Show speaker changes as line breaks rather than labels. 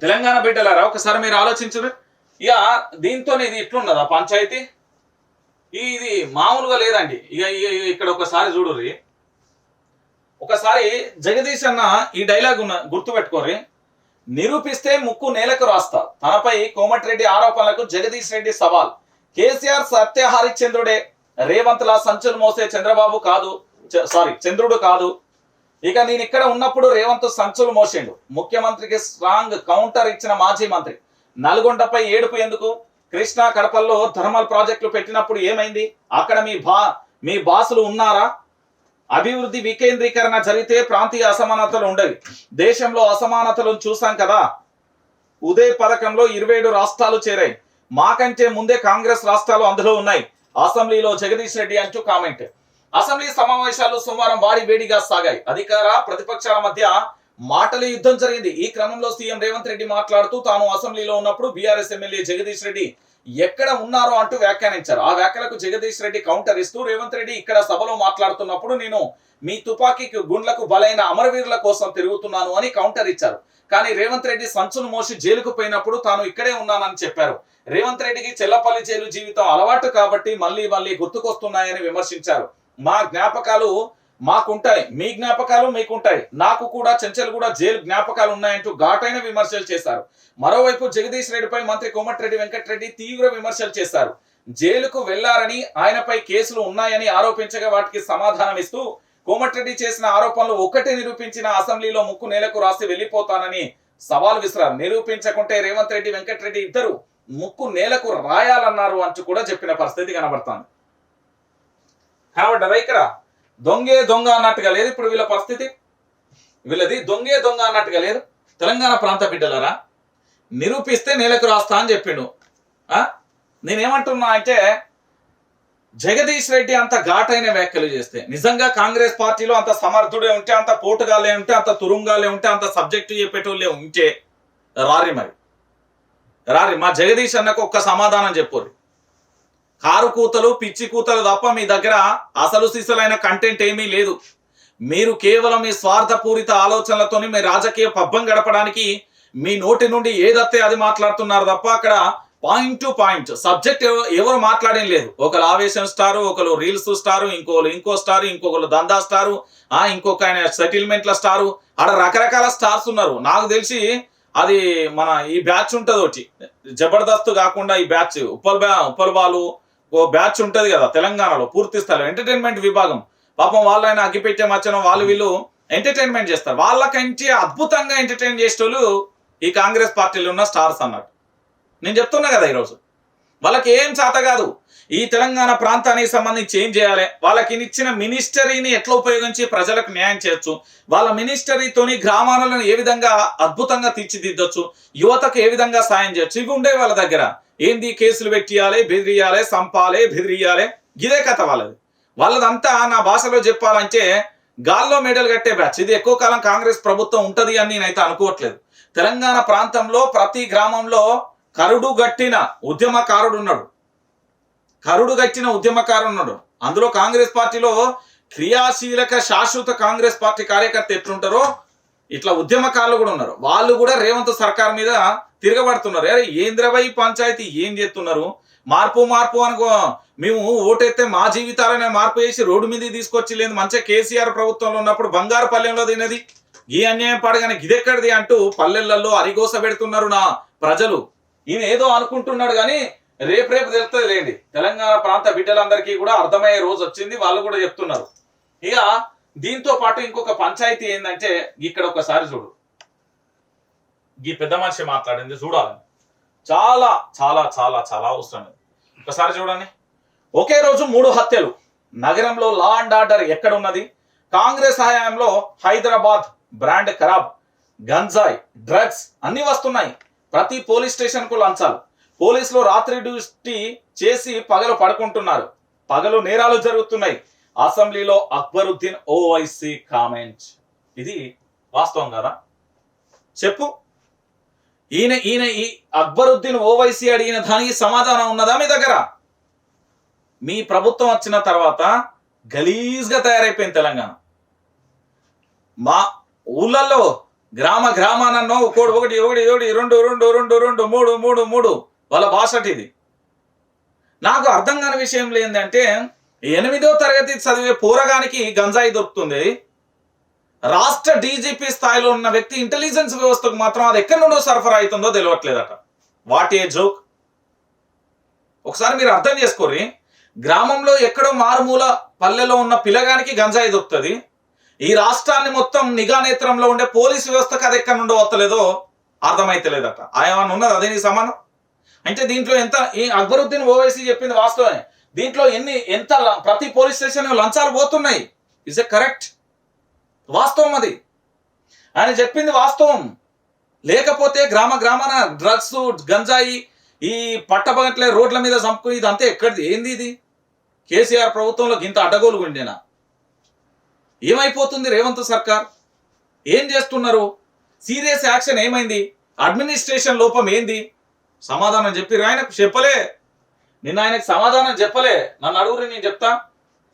తెలంగాణ బిడ్డలారా ఒకసారి మీరు ఆలోచించరు ఇక దీంతో ఇది ఇట్లున్నదా పంచాయతీ? ఇది మామూలుగా లేదండి. ఇక ఇక్కడ ఒకసారి చూడుర్రి. ఒకసారి జగదీష్ అన్న ఈ డైలాగ్ ఉన్న గుర్తుపెట్టుకోర్రి. నిరూపిస్తే ముక్కు నేలకు రాస్తా. తనపై కోమటిరెడ్డి ఆరోపణలకు జగదీష్ రెడ్డి సవాల్. కేసీఆర్ సత్య హరిశ్చంద్రుడే రేవంత్ లా సంచులు మోసే చంద్రబాబు కాదు చ- సారీ చంద్రుడు కాదు. ఇక నేను ఇక్కడ ఉన్నప్పుడు రేవంత్ సంచులు మోసిండు. ముఖ్యమంత్రికి స్ట్రాంగ్ కౌంటర్ ఇచ్చిన మాజీ మంత్రి. నల్గొండపై ఏడుపు ఎందుకు? కృష్ణా కడపల్లో థర్మల్ ప్రాజెక్టులు పెట్టినప్పుడు ఏమైంది? అక్కడ మీ బా మీ బాసులు ఉన్నారా? అభివృద్ధి వికేంద్రీకరణ జరిగితే ప్రాంతీయ అసమానతలు ఉండవు. దేశంలో అసమానతలను చూసాం కదా. ఉదయ్ పథకంలో ఇరవై ఏడు రాష్ట్రాలు చేరాయి. మాకంటే ముందే కాంగ్రెస్ రాష్ట్రాలు అందులో ఉన్నాయి. అసెంబ్లీలో జగదీష్ రెడ్డి అంటూ కామెంట్. అసెంబ్లీ సమావేశాలు సోమవారం వాడి వేడిగా సాగాయి. అధికార ప్రతిపక్షాల మధ్య మాటల యుద్ధం జరిగింది. ఈ క్రమంలో సీఎం రేవంత్ రెడ్డి మాట్లాడుతూ తాను అసెంబ్లీలో ఉన్నప్పుడు బీఆర్ఎస్ ఎమ్మెల్యే జగదీష్ రెడ్డి ఎక్కడ ఉన్నారో అంటూ వ్యాఖ్యానించారు. ఆ వ్యాఖ్యలకు జగదీష్ రెడ్డి కౌంటర్ ఇస్తూ రేవంత్ రెడ్డి ఇక్కడ సభలో మాట్లాడుతున్నప్పుడు నేను మీ తుపాకీకి గుండ్లకు బలైన అమరవీరుల కోసం తిరుగుతున్నాను అని కౌంటర్ ఇచ్చారు. కానీ రేవంత్ రెడ్డి సంచును మోసి జైలుకు పోయినప్పుడు తాను ఇక్కడే ఉన్నానని చెప్పారు. రేవంత్ రెడ్డికి చెల్లపల్లి జైలు జీవితం అలవాటు కాబట్టి మళ్ళీ మళ్ళీ గుర్తుకొస్తున్నాయని విమర్శించారు. మా జ్ఞాపకాలు మాకుంటాయి మీ జ్ఞాపకాలు మీకుంటాయి. నాకు కూడా చెంచల్ కూడా జైలు జ్ఞాపకాలు ఉన్నాయంటూ ఘాటైన విమర్శలు చేశారు. మరోవైపు జగదీష్ రెడ్డిపై మంత్రి కోమటిరెడ్డి వెంకటరెడ్డి తీవ్ర విమర్శలు చేశారు. జైలుకు వెళ్ళారని ఆయనపై కేసులు ఉన్నాయని ఆరోపించగా వాటికి సమాధానం ఇస్తూ కోమటిరెడ్డి చేసిన ఆరోపణలు ఒకటి నిరూపించిన అసెంబ్లీలో ముక్కు నేలకు రాసి వెళ్ళిపోతానని సవాల్ విసిరారు. నిరూపించకుంటే రేవంత్ రెడ్డి వెంకటరెడ్డి ఇద్దరు ముక్కు నేలకు రాయాలన్నారు అంటూ కూడా చెప్పిన పరిస్థితి కనబడుతోంది. కనబడ్డదా ఇక్కడ? దొంగే దొంగ అన్నట్టుగా లేదు ఇప్పుడు వీళ్ళ పరిస్థితి? వీళ్ళది దొంగే దొంగ అన్నట్టుగా లేదు తెలంగాణ ప్రాంత బిడ్డలరా? నిరూపిస్తే నేలకు రాస్తా అని చెప్పిండు. ఆ? నేనేమంటున్నా అంటే జగదీష్ రెడ్డి అంత ఘాటైన వ్యాఖ్యలు చేస్తే నిజంగా కాంగ్రెస్ పార్టీలో అంత సమర్థుడే ఉంటే అంత పోటుగాలే ఉంటే అంత తురుంగాలే ఉంటే అంత సబ్జెక్టు చెప్పేటోళ్ళే ఉంటే రారి మరి. రారి మా జగదీష్ అన్నకు ఒక్క సమాధానం చెప్పుర్రి. కారు కూతలు పిచ్చి కూతలు తప్ప మీ దగ్గర అసలు సిసలైన కంటెంట్ ఏమీ లేదు. మీరు కేవలం మీ స్వార్థపూరిత ఆలోచనలతోని మీ రాజకీయ పబ్బం గడపడానికి మీ నోటి నుండి ఏదత్తే అది మాట్లాడుతున్నారు తప్ప అక్కడ పాయింట్ టు పాయింట్ సబ్జెక్ట్ ఎవరు మాట్లాడేం లేదు. ఒకరు ఆవేశం స్టారు ఒకరు రీల్స్ స్టారు ఇంకోళ్ళు ఇంకో స్టార్ ఇంకొకరు దందా స్టారు ఆ ఇంకొక ఆయన సెటిల్మెంట్ల స్టారు. ఆడ రకరకాల స్టార్స్ ఉన్నారు. నాకు తెలిసి అది మన ఈ బ్యాచ్ ఉంటుంది ఒకటి జబర్దస్త్ కాకుండా ఈ బ్యాచ్ ఉప్పల్ బ్యా ఉప్పల్ బాలు ఓ బ్యాచ్ ఉంటుంది కదా తెలంగాణలో పూర్తి స్థాయిలో ఎంటర్టైన్మెంట్ విభాగం. పాపం వాళ్ళైనా అగ్గిపెట్టే మచ్చనం వాళ్ళు వీళ్ళు ఎంటర్టైన్మెంట్ చేస్తారు. వాళ్ళకంటే అద్భుతంగా ఎంటర్టైన్ చేసేటోళ్ళు ఈ కాంగ్రెస్ పార్టీలో ఉన్న స్టార్స్ అన్నట్టు. నేను చెప్తున్నా కదా ఈరోజు వాళ్ళకి ఏం చేత కాదు. ఈ తెలంగాణ ప్రాంతానికి సంబంధించి ఏం చేయాలి? వాళ్ళకి ఇచ్చిన మినిస్టరీని ఎట్లా ఉపయోగించి ప్రజలకు న్యాయం చేయొచ్చు? వాళ్ళ మినిస్టరీతోని గ్రామాలను ఏ విధంగా అద్భుతంగా తీర్చిదిద్దొచ్చు? యువతకు ఏ విధంగా సాయం చేయొచ్చు? ఇవి ఉండే వాళ్ళ దగ్గర. ఏంది కేసులు పెట్టియాలి బెదిరియాలి సంపాలి బెదిరియాలి? ఇదే కథ వాళ్ళది. వాళ్ళదంతా నా భాషలో చెప్పాలంటే గాల్లో మెడల్ కట్టే బ్యాచ్. ఇది ఎక్కువ కాలం కాంగ్రెస్ ప్రభుత్వం ఉంటది అని నేనైతే అనుకోవట్లేదు. తెలంగాణ ప్రాంతంలో ప్రతి గ్రామంలో కరుడు గట్టిన ఉద్యమకారుడు ఉన్నాడు. కరుడు గట్టిన ఉద్యమకారుడు ఉన్నాడు. అందులో కాంగ్రెస్ పార్టీలో క్రియాశీలక శాశ్వత కాంగ్రెస్ పార్టీ కార్యకర్త ఎట్లుంటారో ఇట్లా ఉద్యమకారులు కూడా ఉన్నారు. వాళ్ళు కూడా రేవంత్ సర్కార్ మీద తిరగబడుతున్నారు. అరే ఏంద్రవై పంచాయతీ ఏం చేస్తున్నారు? మార్పు మార్పు అనుకో మేము ఓటెత్తే మా జీవితాలనే మార్పు చేసి రోడ్డు మీద తీసుకొచ్చి లేదు. మంచిగా కేసీఆర్ ప్రభుత్వంలో ఉన్నప్పుడు బంగారు పల్లెంలో తినది. ఈ అన్యాయం పడగానే ఇదెక్కడిది అంటూ పల్లెలలో అరిగోస పెడుతున్నారు నా ప్రజలు. ఈయన ఏదో అనుకుంటున్నాడు కానీ రేపు రేపు తెలుస్తుంది లేండి. తెలంగాణ ప్రాంత బిడ్డలందరికీ కూడా అర్థమయ్యే రోజు వచ్చింది. వాళ్ళు కూడా చెప్తున్నారు. ఇక దీంతో పాటు ఇంకొక పంచాయతీ ఏంటంటే ఇక్కడ ఒకసారి చూడు. ఈ పెద్ద మనిషి మాట్లాడింది చూడాలి. చాలా చాలా చాలా చాలా అవసరం ఒకసారి చూడండి. ఒకే రోజు మూడు హత్యలు. నగరంలో లా అండ్ ఆర్డర్ ఎక్కడ ఉన్నది కాంగ్రెస్ హయాంలో హైదరాబాద్ బ్రాండ్ ఖరాబ్ గంజాయి డ్రగ్స్ అన్ని వస్తున్నాయి. ప్రతి పోలీస్ స్టేషన్కు లంచాలు. పోలీసులు రాత్రి డ్యూటీ చేసి పగలు పడుకుంటున్నారు. పగలు నేరాలు జరుగుతున్నాయి. అసెంబ్లీలో అక్బరుద్దీన్ ఓవైసీ కామెంట్. ఇది వాస్తవం కదా? చెప్పు. ఈయన ఈయన ఈ అక్బరుద్దీన్ ఓవైసీ అడిగిన దానికి సమాధానం ఉన్నదా మీ దగ్గర? మీ ప్రభుత్వం వచ్చిన తర్వాత గలీజ్గా తయారైపోయింది తెలంగాణ. మా ఊళ్ళల్లో గ్రామ గ్రామానన్నో ఒకటి ఒకటి ఒకటి ఒకటి రెండు రెండు రెండు రెండు మూడు మూడు మూడు వాళ్ళ భాష ఇది. నాకు అర్థం కాని విషయం ఏంటంటే ఎనిమిదో తరగతి చదివే పోరగానికి గంజాయి దొరుకుతుంది. రాష్ట్ర డీజీపీ స్థాయిలో ఉన్న వ్యక్తి ఇంటెలిజెన్స్ వ్యవస్థకు మాత్రం అది ఎక్కడి నుండో సరఫరా అవుతుందో తెలియట్లేదట వాట్ ఏ జోక్. ఒకసారి మీరు అర్థం చేసుకోర్రి. గ్రామంలో ఎక్కడో మారుమూల పల్లెలో ఉన్న పిల్లగానికి గంజాయి దొరుకుతుంది. ఈ రాష్ట్రాన్ని మొత్తం నిఘా నేత్రంలో ఉండే పోలీస్ వ్యవస్థకు అది ఎక్కడి నుండో వస్తలేదో అర్థమైతలేదట. ఆయన ఉన్నది? అదే నీ సమానం అంటే దీంట్లో ఎంత ఈ అక్బరుద్దీన్ ఓవైసీ చెప్పింది వాస్తవమే. దీంట్లో ఎన్ని ఎంత ప్రతి పోలీస్ స్టేషన్ లంచాలు పోతున్నాయి. Is a correct? వాస్తవం అది. ఆయన చెప్పింది వాస్తవం. లేకపోతే గ్రామ గ్రామాన డ్రగ్స్ గంజాయి ఈ పట్టబగట్లే రోడ్ల మీద చంపుకుని అంతే ఎక్కడిది? ఏంది ఇది? కేసీఆర్ ప్రభుత్వంలో ఇంత అడ్డగోలు ఉండేనా? ఏమైపోతుంది రేవంత్ సర్కార్? ఏం చేస్తున్నారు? సీరియస్ యాక్షన్ ఏమైంది? అడ్మినిస్ట్రేషన్ లోపం ఏంది? సమాధానం చెప్పి ఆయనకు చెప్పలే. నిన్న ఆయనకు సమాధానం చెప్పలే. నన్ను అడుగురి నేను చెప్తా.